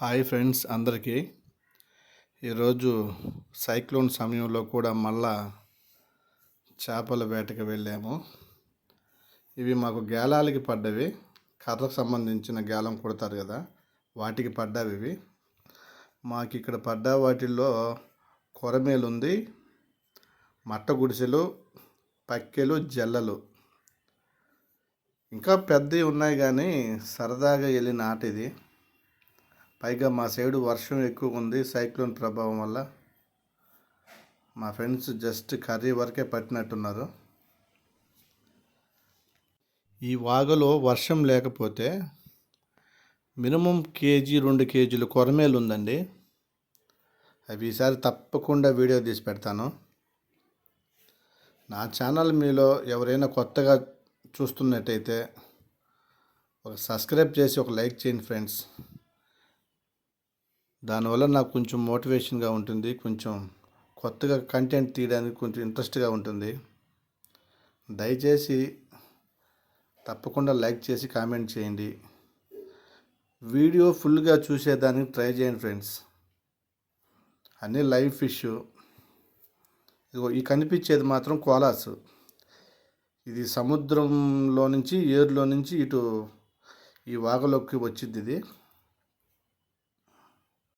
Hi friends అందరికీ. ఈరోజు cyclone సమయంలో కూడా మళ్ళా చేపల వేటకి వెళ్ళాము. ఇవి మాకు గేలాలకి పడ్డవి. కర్రకు సంబంధించిన గేలం కొడతారు కదా వాటికి పడ్డావి ఇవి. మాకు ఇక్కడ పడ్డ వాటిల్లో కొరమేలుంది మట్ట గుడిసెలు పక్కెలు జల్లలు. ఇంకా పెద్దవి ఉన్నాయి కానీ సరదాగా వెళ్ళిన ఆట ఇది. పైగా మా సైడు వర్షం ఎక్కువ ఉంది సైక్లోన్ ప్రభావం వల్ల. మా ఫ్రెండ్స్ జస్ట్ కర్రీ వరకే పట్టినట్టున్నారు. ఈ వాగలో వర్షం లేకపోతే మినిమం కేజీ రెండు కేజీలు కొరమేలు ఉందండి. అవి ఈసారి తప్పకుండా వీడియో తీసి పెడతాను. నా ఛానల్ మీలో ఎవరైనా కొత్తగా చూస్తున్నట్టయితే ఒక సబ్స్క్రైబ్ చేసి ఒక లైక్ చేయండి ఫ్రెండ్స్. దానివల్ల నాకు కొంచెం మోటివేషన్గా ఉంటుంది. కొంచెం కొత్తగా కంటెంట్ తీయడానికి కొంచెం ఇంట్రెస్ట్గా ఉంటుంది. దయచేసి తప్పకుండా లైక్ చేసి కామెంట్ చేయండి. వీడియో ఫుల్గా చూసేదానికి ట్రై చేయండి ఫ్రెండ్స్. అన్నీ లైవ్ ఫిష్. ఇదిగో ఈ కనిపించేది మాత్రం కోలాస్. ఇది సముద్రంలో నుంచి ఏరులో నుంచి ఇటు ఈ వాగలోకి వచ్చింది ఇది.